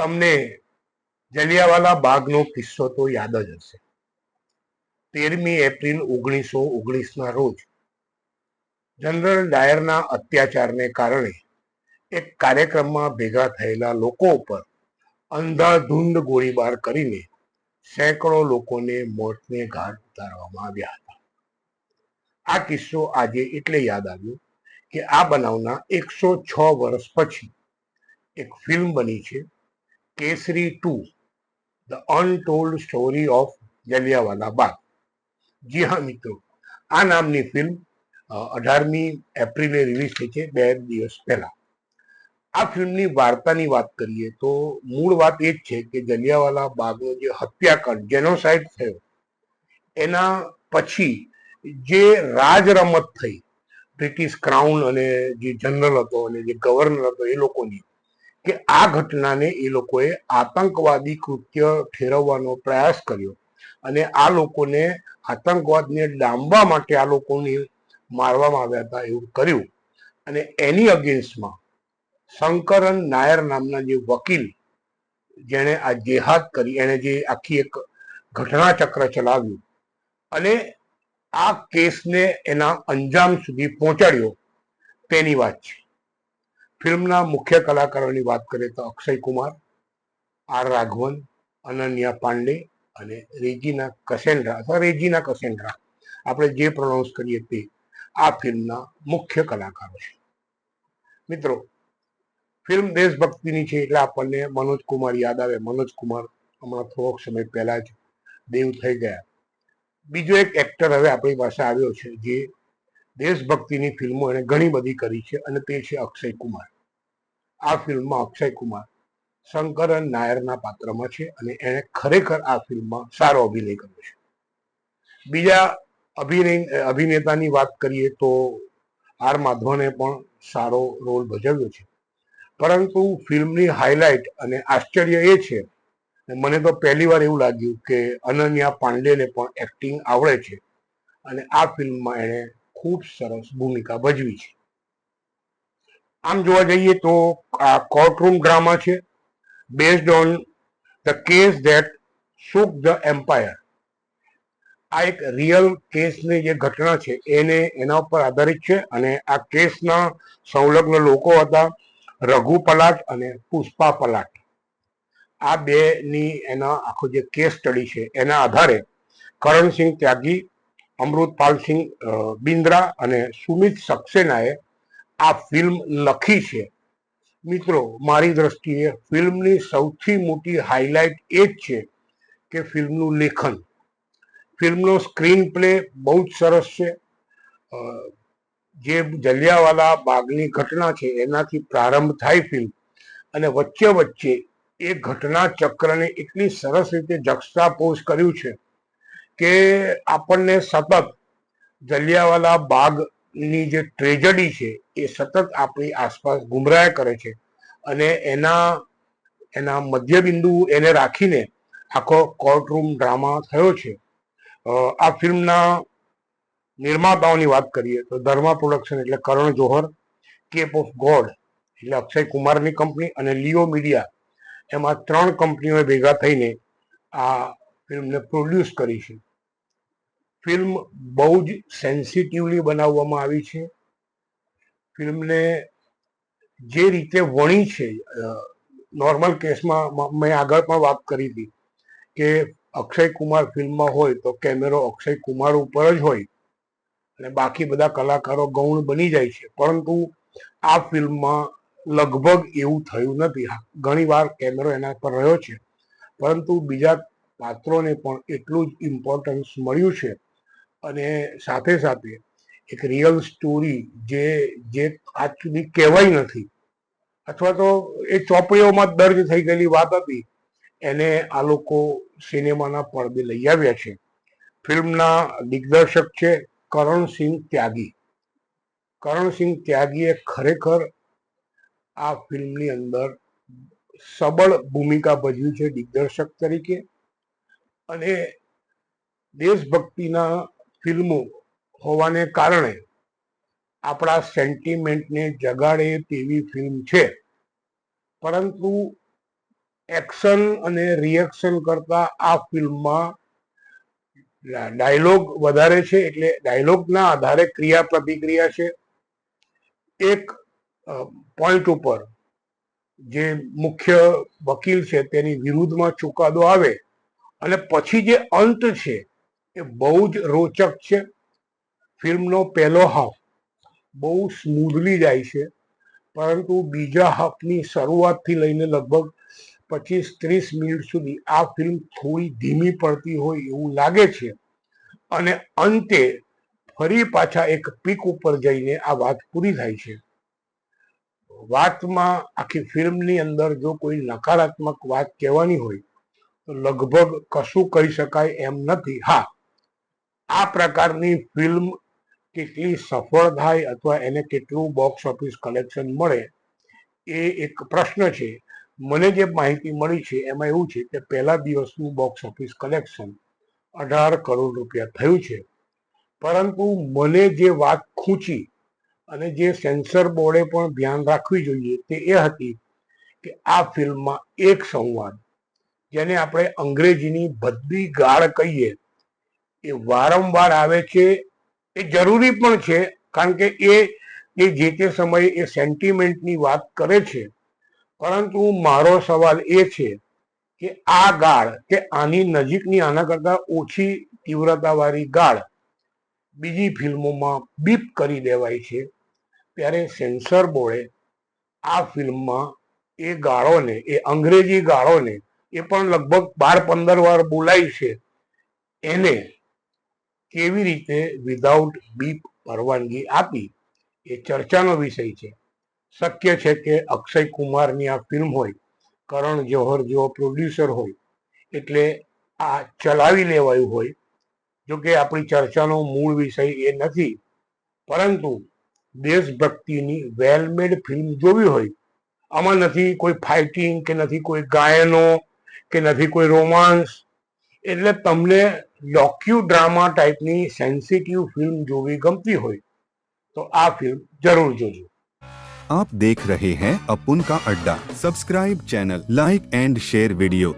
તમને જલિયાવાલા બાગનો કિસ્સો તો યાદ જ હશે. તેરમી એપ્રિલ ઓગણીસો ઓગણીસના રોજ જનરલ ડાયરના અત્યાચારને કારણે એક કાર્યક્રમમાં ભેગા થયેલા લોકો ઉપર અંધાધૂંધ ગોળીબાર કરીને સેંકડો લોકોને મોતને ઘાટ ઉતારવામાં આવ્યા હતા. આ કિસ્સો આજે એટલે યાદ આવ્યો કે આ બનાવના એકસો છ વર્ષ પછી એક ફિલ્મ બની છે Kesari two, the untold story of Jallianwala Bagh. જી હા, મિત્રો. આ નામની ફિલ્મ અઢારમી એપ્રિલે રિલીઝ થઈ છે, બે દિવસ પહેલા. આ ફિલ્મની વાર્તાની વાત કરીએ તો મૂળ વાત એ જ છે કે જલિયાવાલા બાગનો જે હત્યાકાંડ જેનોસાઇડ થયો, એના પછી જે રાજ રમત થઈ, બ્રિટિશ ક્રાઉન અને જે જનરલ હતો અને જે ગવર્નર હતો એ લોકોની કે આ ઘટનાને એ લોકોએ આતંકવાદી કૃત્ય ઠેરવવાનો પ્રયાસ કર્યો. અને આ લોકોને આતંકવાદને ડામવા માટે આ લોકોને મારવામાં આવ્યા હતા એવું કર્યું. અને એની અગેન્સ્ટમાં શંકરન નાયર નામના જે વકીલ જેણે આ જેહાદ કરી, એણે જે આખી એક ઘટના ચક્ર ચલાવ્યું. અને આ કેસને એના અંજામ સુધી પહોંચાડ્યો. તેની વાત છે. ફિલ્મના મુખ્ય કલાકારોની વાત કરીએ તો અક્ષય કુમાર, આર રાઘવન, અનન્યા પાંડે અને રેજીના કસેન્ડ્રા અથવા રેજીના કસેન્ડ્રા આપણે જે પ્રોનાઉન્સ કરીએ તે આ ફિલ્મના મુખ્ય કલાકારો છે. મિત્રો, ફિલ્મ દેશભક્તિની છે એટલે આપણને મનોજ કુમાર યાદ આવે. મનોજ કુમાર હમણાં થોડોક સમય પહેલા જ દેવ થઈ ગયા. બીજો એક એક્ટર હવે આપણી પાસે આવ્યો છે જે દેશભક્તિની ફિલ્મો એને ઘણી બધી કરી છે અને તે છે અક્ષય કુમાર. આ ફિલ્મમાં અક્ષય કુમાર શંકરન નાયરના પાત્રમાં છે અને એણે ખરેખર આ ફિલ્મમાં સારો અભિનય કર્યો છે. બીજા અભિનય, અભિનેતાની વાત કરીએ તો આર માધવને પણ સારો રોલ ભજવ્યો છે. પરંતુ ફિલ્મની હાઇલાઇટ અને આશ્ચર્ય એ છે મને તો પહેલી વાર એવું લાગ્યું કે અનન્યા પાંડેને પણ એક્ટિંગ આવડે છે અને આ ફિલ્મમાં એણે ખૂબ સરસ ભૂમિકા ભજવી છે. આમ જોવા જઈએ તો આ કોર્ટરૂમ ડ્રામા છે based on the case that shook the empire આ એક રિયલ કેસની જે ઘટના છે, એને એના ઉપર આધારિત છે અને આ કેસના સંલગ્ન લોકો હતા રઘુ પલાટ અને પુષ્પા પલાટ. આ બેની એના આખો જે કેસ સ્ટડી છે, એના આધારે કરણસિંહ ત્યાગી અમૃતપાલસિંહ બિન્દ્રા અને સુમિત સક્સેનાએ આ ફિલ્મ લખી છે. મિત્રો, મારી દ્રષ્ટિએ ફિલ્મની સૌથી મોટી હાઇલાઇટ એ જ છે કે ફિલ્મનું લેખન. ફિલ્મનો સ્ક્રીન પ્લે બહુ જ સરસ છે. જે જલિયાવાલા બાગની ઘટના છે, એનાથી પ્રારંભ થાય ફિલ્મ. અને વચ્ચે વચ્ચે એ ઘટના ચક્રને એટલી સરસ રીતે જક્સ્ટાપોઝ કર્યું છે. કે આપણને સતત જલિયાવાલા બાગની જે ટ્રેજડી છે, એ સતત આપણી આસપાસ ગુમરાહ કરે છે અને એના એના મધ્યબિંદુ એને રાખીને આખો કોર્ટરૂમ ડ્રામા થયો છે. આ ફિલ્મના નિર્માતાઓની વાત કરીએ તો ધર્મા પ્રોડક્શન એટલે Karan Johar, Cape of Good એટલે અક્ષય કુમારની કંપની અને લિયો મીડિયા એમાં ત્રણ કંપનીઓ ભેગા થઈને આ ફિલ્મને પ્રોડ્યુસ કરી છે. ફિલ્મ બહુ જ સેન્સિટિવલી બનાવવામાં આવી છે. ફિલ્મને જે રીતે વણી છે નોર્મલ કેસમાં મેં આગળ પણ વાત કરી હતી કે અક્ષય કુમાર ફિલ્મમાં હોય તો કેમેરો અક્ષય કુમાર ઉપર જ હોય અને બાકી બધા કલાકારો ગૌણ બની જાય છે. પરંતુ આ ફિલ્મમાં લગભગ એવું થયું નથી. ઘણી વાર કેમેરો એના પર રહ્યો છે. પરંતુ બીજા પાત્રોને પણ એટલું જ ઇમ્પોર્ટન્સ મળ્યું છે અને સાથે સાથે એક રિયલ સ્ટોરી જે જે આજ સુધી કહેવાય નથી. અથવા તો એ ચોપડીઓમાં દર્જ થઈ ગયેલી વાત હતી, એને આ લોકો સિનેમાના પડદે લઈ આવ્યા છે. ફિલ્મના દિગ્દર્શક છે કરણસિંહ ત્યાગી. કરણસિંહ ત્યાગીએ ખરેખર આ ફિલ્મની અંદર સબળ ભૂમિકા ભજવી છે દિગ્દર્શક તરીકે. અને દેશભક્તિના ફિલ્મો હોવાને કારણે આપણા સેન્ટિમેન્ટને જગાડે તેવી ફિલ્મ છે. પરંતુ એક્શન અને રિએક્શન કરતા આ ફિલ્મમાં ડાયલોગ વધારે છે એટલે ડાયલોગના આધારે ક્રિયા પ્રતિક્રિયા છે. એક પોઈન્ટ ઉપર જે મુખ્ય વકીલ છે તેની વિરુદ્ધમાં ચુકાદો આવે અને પછી જે અંત છે એ બહુ જ રોચક છે. ફિલ્મનો પહેલો હાફ બહુ સ્મૂધલી જાય છે. પરંતુ બીજા હાફની શરૂઆતથી લઈને લગભગ પચીસ ત્રીસ મિનિટ સુધી આ ફિલ્મ થોડી ધીમી પડતી હોય એવું લાગે છે. અને અંતે ફરી પાછા એક પીક ઉપર જઈને આ વાત પૂરી થાય છે. વાતમાં આખી ફિલ્મની અંદર જો કોઈ નકારાત્મક વાત કહેવાની હોય તો લગભગ કશું કહી શકાય એમ નથી. હા આ પ્રકારની ફિલ્મ કેટલી સફળ થાય અથવા એને કેટલું બોક્સ ઓફિસ કલેક્શન મળે, એ એક પ્રશ્ન છે. મને જે માહિતી મળી છે, એમાં એવું છે કે પહેલા દિવસનું બોક્સ ઓફિસ કલેક્શન અઢાર કરોડ રૂપિયા થયું છે. પરંતુ મને જે વાત ખૂંચી અને જે સેન્સર બોર્ડે પણ ધ્યાન રાખવી જોઈએ તે એ હતી કે આ ફિલ્મમાં એક સંવાદ, જેને આપણે અંગ્રેજીની બધી ગાળ કહીએ એ વારંવાર આવે છે, એ જરૂરી પણ છે, કારણ કે એ એ જે તે સમયે એ સેન્ટિમેન્ટની વાત કરે છે. પરંતુ મારો સવાલ એ છે કે આ ગાળ, કે આની નજીકની આના કરતાં ઓછી તીવ્રતાવાળી ગાળ બીજી ફિલ્મોમાં બીપ કરી દેવાય છે. ત્યારે સેન્સર બોર્ડે આ ફિલ્મમાં એ ગાળોને, એ અંગ્રેજી ગાળોને એ પણ લગભગ બાર પંદર વાર બોલાય છે. એને કેવી રીતે વિધાઉટ બીપ પરવાનગી આપી એ ચર્ચાનો વિષય છે. શક્ય છે કે અક્ષય કુમારની આ ફિલ્મ હોય, કરણ જોહર જેવો પ્રોડ્યુસર હોય, એટલે આ ચલાવી લેવાયું હોય, જોકે આપણી ચર્ચાનો મૂળ વિષય એ નથી, પરંતુ દેશભક્તિની વેલમેડ ફિલ્મ જોવી હોય, આમાં નથી કોઈ ફાઇટિંગ કે નથી કોઈ ગાયનો, કે નથી કોઈ રોમાન્સ એટલે તમને ડોક્યુ ડ્રામા ટાઈપની સેન્સિટિવ ફિલ્મ જોવી ગમતી હોય તો આ ફિલ્મ જરૂર જોજો आप देख रहे हैं अपुन का अड्डा subscribe channel like and share video